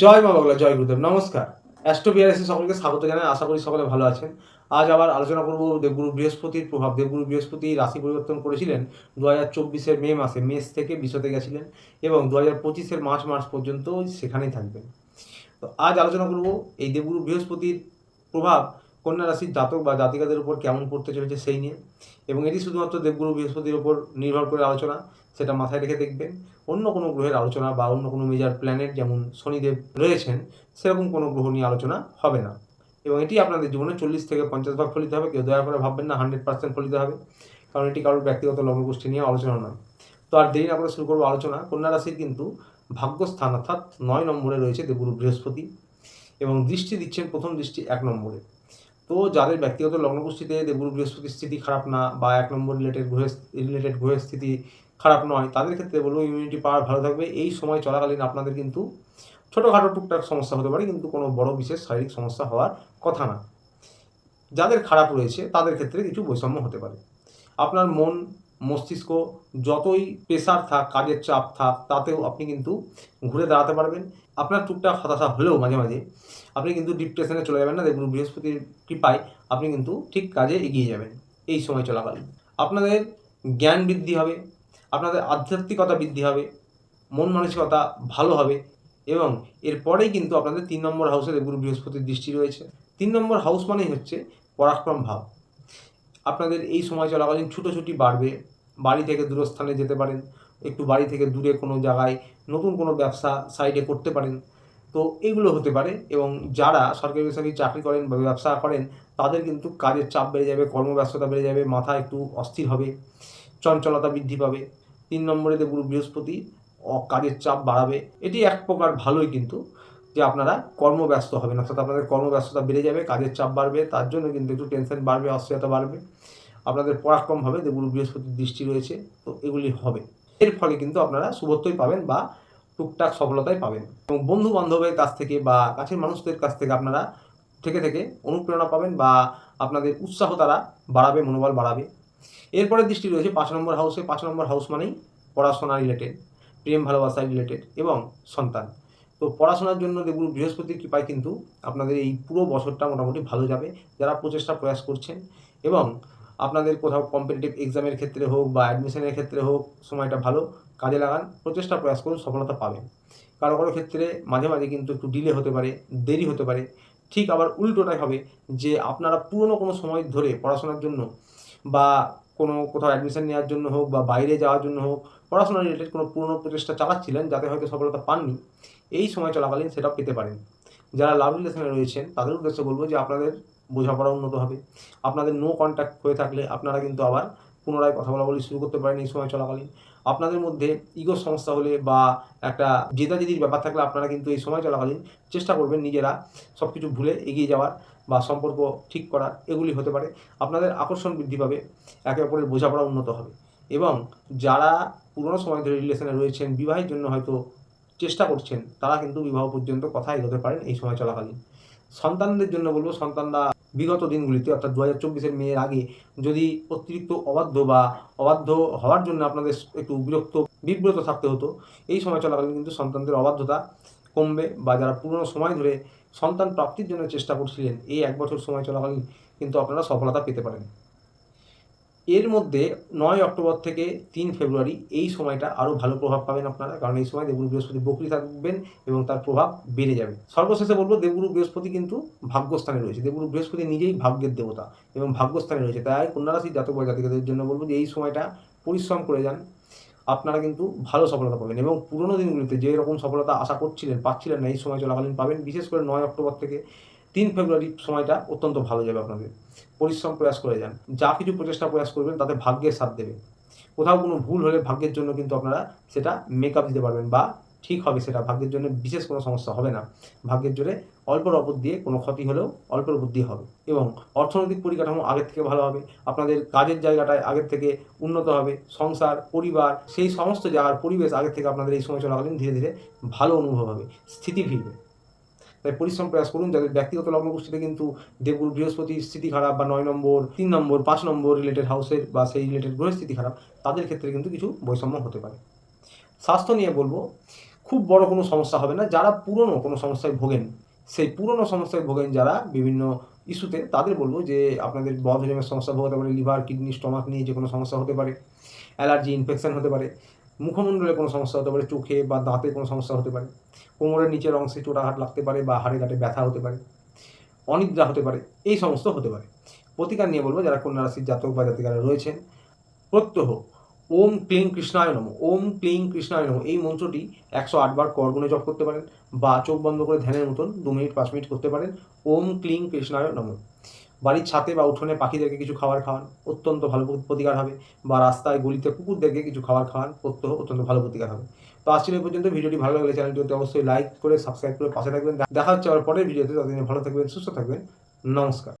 জয় মা বাংলা, জয় গুরুদেব। নমস্কার। অ্যাস্ট্রো বিআরএসি সকলকে স্বাগত জানাই। আশা করি সকলে ভালো আছেন। আজ আবার আলোচনা করব দেবগুরু বৃহস্পতির প্রভাব। দেবগুরু বৃহস্পতি রাশি পরিবর্তন করেছিলেন দু হাজার চব্বিশের মে মাসে, মেষ থেকে বিশতে গেছিলেন এবং দু হাজার পঁচিশের মার্চ মাস পর্যন্ত সেখানেই থাকবেন। তো আজ আলোচনা করব এই দেবগুরু বৃহস্পতির প্রভাব কন্যা রাশির জাতক বা জাতিকাদের উপর কেমন পড়তে চলেছে সেই নিয়ে। এবং এটি শুধুমাত্র দেবগুরু বৃহস্পতির উপর নির্ভর করে আলোচনা। সেটা মাথায় রেখে দেখবেন। অন্য কোনো গ্রহের আলোচনা বা অন্য কোনো মেজার প্ল্যানেট যেমন শনিদেব রয়েছেন, সেরকম কোনো গ্রহ নিয়ে আলোচনা হবে না। এবং এটি আপনাদের জীবনে চল্লিশ থেকে পঞ্চাশ ভাগ ফলিত হবে, কেউ দয়া করে ভাববেন না হান্ড্রেড পার্সেন্ট ফলিত হবে, কারণ এটি কারোর ব্যক্তিগত লগ্নগোষ্ঠী নিয়ে আলোচনা নয়। তো আর দেরি না করে শুরু করব আলোচনা। কন্যা রাশির কিন্তু ভাগ্যস্থান অর্থাৎ নয় নম্বরে রয়েছে দেবগুরু বৃহস্পতি এবং দৃষ্টি দিচ্ছেন প্রথম দৃষ্টি এক নম্বরে। তো যাদের ব্যক্তিগত লগ্নগোষ্ঠীতে দেবগুরু বৃহস্পতির স্থিতি খারাপ না বা এক নম্বর রিলেটেড গ্রহের রিলেটেড গ্রহের স্থিতি খারাপ নয়, তাদের ক্ষেত্রে বলব ইমিউনিটি পাওয়ার ভালো থাকবে। এই সময় চলাকালীন আপনাদের কিন্তু ছোটোখাটো টুকটাক সমস্যা হতে পারে, কিন্তু কোনো বড় বিশেষ শারীরিক সমস্যা হওয়ার কথা না। যাদের খারাপ রয়েছে, তাদের ক্ষেত্রে কিছু বৈষম্য হতে পারে। আপনার মন মস্তিষ্ক যতই প্রেশার থাক, কাজের চাপ থাক, তাতেও আপনি কিন্তু ঘুরে দাঁড়াতে পারবেন। আপনার টুকটাক হতাশা হলেও মাঝে মাঝে আপনি কিন্তু ডিপ্রেশনে চলে যাবেন না। দেখুন, বৃহস্পতির কৃপায় আপনি কিন্তু ঠিক কাজে এগিয়ে যাবেন। এই সময় চলাকালীন। আপনাদের জ্ঞান বৃদ্ধি হবে, আপনাদের আধ্যাত্মিকতা বৃদ্ধি হবে, মন মানসিকতা ভালো হবে এবং এরপরেই কিন্তু আপনাদের তিন নম্বর হাউসে দেবগুরু বৃহস্পতির দৃষ্টি রয়েছে। তিন নম্বর হাউস মানেই হচ্ছে পরাক্রম ভাব আপনাদের এই সময় চলাকালীন ছুটোছুটি বাড়বে। বাড়ি থেকে দূরস্থানে যেতে পারেন, একটু বাড়ি থেকে দূরে কোনো জায়গায় নতুন কোনো ব্যবসা সাইডে করতে পারেন। তো এগুলো হতে পারে এবং যারা সরকারি বেসরকারি চাকরি করেন বা ব্যবসা করেন, তাদের কিন্তু কাজের চাপ বেড়ে যাবে, কর্মব্যস্ততা বেড়ে যাবে, মাথা একটু অস্থির হবে, চঞ্চলতা বৃদ্ধি পাবে। তিন নম্বরে দেবগুরু বৃহস্পতি কাজের চাপ বাড়াবে। এটি এক প্রকার ভালোই কিন্তু যে আপনারা কর্মব্যস্ত হবেন, অর্থাৎ আপনাদের কর্মব্যস্ততা বেড়ে যাবে, কাজের চাপ বাড়বে, তার জন্য কিন্তু একটু টেনশন বাড়বে, অস্থিরতা বাড়বে, আপনাদের পরাক্রম হবে দেবগুরু বৃহস্পতির দৃষ্টি রয়েছে, তো এগুলি হবে। এর ফলে কিন্তু আপনারা শুভত্বই পাবেন বা টুকটাক সফলতাই পাবেন। এবং বন্ধু বান্ধবের কাছ থেকে বা কাছের মানুষদের কাছ থেকে আপনারা থেকে থেকে অনুপ্রেরণা পাবেন বা আপনাদের উৎসাহ তারা বাড়াবে, মনোবল বাড়াবে। এরপরে দৃষ্টি রয়েছে পাঁচ নম্বর হাউসে পাঁচ নম্বর হাউস মানেই পড়াশোনা রিলেটেড প্রেম ভালোবাসা রিলেটেড এবং সন্তান। তো পড়াশোনার জন্য দেবগুরু বৃহস্পতির কৃপায় কিন্তু আপনাদের এই পুরো বছরটা মোটামুটি ভালো যাবে। যারা প্রচেষ্টা প্রয়াস করছেন এবং আপনাদের কোথাও কম্পিটিটিভ এক্সামের ক্ষেত্রে হোক বা অ্যাডমিশনের ক্ষেত্রে হোক, সময়টা ভালো, কাজে লাগান, প্রচেষ্টা প্রয়াস করুন, সফলতা পাবেন। কারও কারও ক্ষেত্রে মাঝে মাঝে কিন্তু একটু ডিলে হতে পারে, দেরি হতে পারে। ঠিক আবার উল্টোটাই হবে যে আপনারা পুরনো কোনো সময় ধরে পড়াশোনার জন্য বা কোনো কোথাও অ্যাডমিশন নেওয়ার জন্য হোক বা বাইরে যাওয়ার জন্য হোক, পড়াশোনা রিলেটেড কোনো পুরনো প্রচেষ্টা চালাচ্ছিলেন যাতে হয়তো সফলতা পাননি, এই সময় চলাকালীন সেটা পেতে পারেন। যারা লাভ রিলেশনে রয়েছেন, তাদের উদ্দেশ্যে বলব যে আপনাদের বোঝাপড়া উন্নত হবে। আপনাদের নো কন্ট্যাক্ট হয়ে থাকলে আপনারা কিন্তু আবার পুনরায় কথা বলা বলি শুরু করতে পারেন এই সময় চলাকালীন আপনাদের মধ্যে ইগো সমস্যা হলে বা একটা জেদাজেদির ব্যাপার থাকলে আপনারা কিন্তু এই সময় চলাকালীন চেষ্টা করবেন নিজেরা সব কিছু ভুলে এগিয়ে যাওয়ার বা সম্পর্ক ঠিক করার, এগুলি হতে পারে। আপনাদের আকর্ষণ বৃদ্ধি পাবে, একে অপরের বোঝাপড়া উন্নত হবে। এবং যারা পুরনো সময় ধরে রিলেশনে রয়েছেন, বিবাহের জন্য হয়তো চেষ্টা করছেন, তারা কিন্তু বিবাহ পর্যন্ত কথা এগোতে পারেন এই সময় চলাকালীন। সন্তানদের জন্য বলব, সন্তানরা বিগত দিনগুলিতে, অর্থাৎ দু হাজার মেয়ের আগে যদি অতিরিক্ত অবাধ্য বা অবাধ্য হওয়ার জন্য আপনাদের একটু বিরক্ত, বিব্রত থাকতে হতো, এই সময় চলাকালীন কিন্তু সন্তানদের অবাধ্যতা কমবে বা যারা পুরনো সময় ধরে সন্তান প্রাপ্তির জন্য চেষ্টা করছিলেন, এই এক বছর সময় চলাকালীন কিন্তু আপনারা সফলতা পেতে পারেন। এর মধ্যে নয় অক্টোবর থেকে তিন ফেব্রুয়ারি এই সময়টা আরও ভালো প্রভাব পাবেন আপনারা। কারণ এই সময় দেবগুরু বৃহস্পতি বকরি থাকবেন এবং তার প্রভাব বেড়ে যাবে। সর্বশেষে বলব, দেবগুরু বৃহস্পতি কিন্তু ভাগ্যস্থানে রয়েছে। দেবগুরু বৃহস্পতি নিজেই ভাগ্যের দেবতা এবং ভাগ্যস্থানে রয়েছে। তাই কন্যা রাশির জাতক বা জাতিকাদের জন্য বলব যে এই সময়টা পরিশ্রম করে যান। আপনারা কিন্তু ভালো সফলতা পাবেন এবং পুরোনো দিনগুলিতে যে রকম সফলতা আশা করছিলেন, পাচ্ছিলেন না, এই সময় চলাকালীন পাবেন। বিশেষ করে নয় অক্টোবর থেকে তিন ফেব্রুয়ারি সময়টা অত্যন্ত ভালো যাবে আপনাদের। পরিশ্রম প্রয়াস করে যান। যা কিছু প্রচেষ্টা প্রয়াস করবেন, তাতে ভাগ্যের সাথ দেবে। কোথাও কোনো ভুল হলে ভাগ্যের জন্য কিন্তু আপনারা সেটা মেকআপ দিতে পারবেন বা ঠিক হবে সেটা। ভাগ্যের জন্য বিশেষ কোনো সমস্যা হবে না। ভাগ্যের জোরে অল্পের অপর দিয়ে কোনো ক্ষতি হলেও অল্পের দিয়ে হবে। এবং অর্থনৈতিক পরিকাঠামো আগের থেকে ভালো হবে। আপনাদের কাজের জায়গাটায় আগের থেকে উন্নত হবে। সংসার, পরিবার, সেই সমস্ত জায়গার পরিবেশ আগের থেকে আপনাদের এই সময় চলাকালীন ধীরে ধীরে ভালো অনুভব হবে। স্থিতি ফিরবে। তাই পরিশ্রম প্রয়াস করুন যাদের ব্যক্তিগত লগ্নগোষ্ঠীতে কিন্তু দেবগুরু বৃহস্পতি স্থিতি খারাপ বা নয় নম্বর, তিন নম্বর, পাঁচ নম্বর রিলেটেড হাউসের বা সেই রিলেটেড গ্রহের স্থিতি খারাপ, তাদের ক্ষেত্রে কিন্তু কিছু বৈষম্য হতে পারে। স্বাস্থ্য নিয়ে বলব, খুব বড় কোনো সমস্যা হবে না। যারা পুরনো কোনো সমস্যায় ভোগেন, সেই পুরনো সমস্যায় ভোগেন যারা বিভিন্ন ইস্যুতে, তাদের বলব যে আপনাদের বদহজমের সমস্যা হতে পারে লিভার, কিডনি, স্টমাক নিয়ে যে কোনো সমস্যা হতে পারে, অ্যালার্জি, ইনফেকশন হতে পারে। মুখমণ্ডলে কোনো সমস্যা হতে পারে, চোখে বা দাঁতে কোনো সমস্যা হতে পারে, কোমরের নিচের অংশে চোটাঘাট লাগতে পারে বা হাড়ে ঘাটে ব্যথা হতে পারে, অনিদ্রা হতে পারে, এই সমস্ত হতে পারে। প্রতিকার নিয়ে বলব, যারা কন্যা রাশির জাতক বা জাতিকারা রয়েছেন, প্রত্যহ ওম ক্লিং কৃষ্ণায় নম। ওম ক্লিং কৃষ্ণায় নম। এই মন্ত্রটি একশো আটবার করগুণে জপ করতে পারেন বা চোখ বন্ধ করে ধ্যানের মতন দু মিনিট, পাঁচ মিনিট করতে পারেন। ওম ক্লিং কৃষ্ণায় নম। বাড়ির ছাতে বা উঠোনে পাখিদেরকে কিছু খাবার খাওয়ান, অত্যন্ত ভালো প্রতিকার হবে। বা রাস্তায় গলিতে কুকুরদেরকে কিছু খাবার খাওয়ান প্রত্যহ অত্যন্ত ভালো প্রতিকার হবে। তো আসছিল পর্যন্ত ভিডিওটি ভালো লাগলে চ্যানেলটি অবশ্যই লাইক করে সাবস্ক্রাইব করে পাশে থাকবেন। দেখা হচ্ছে আবার পরের ভিডিওতে। তাদের ভালো থাকবেন, সুস্থ থাকবেন। নমস্কার।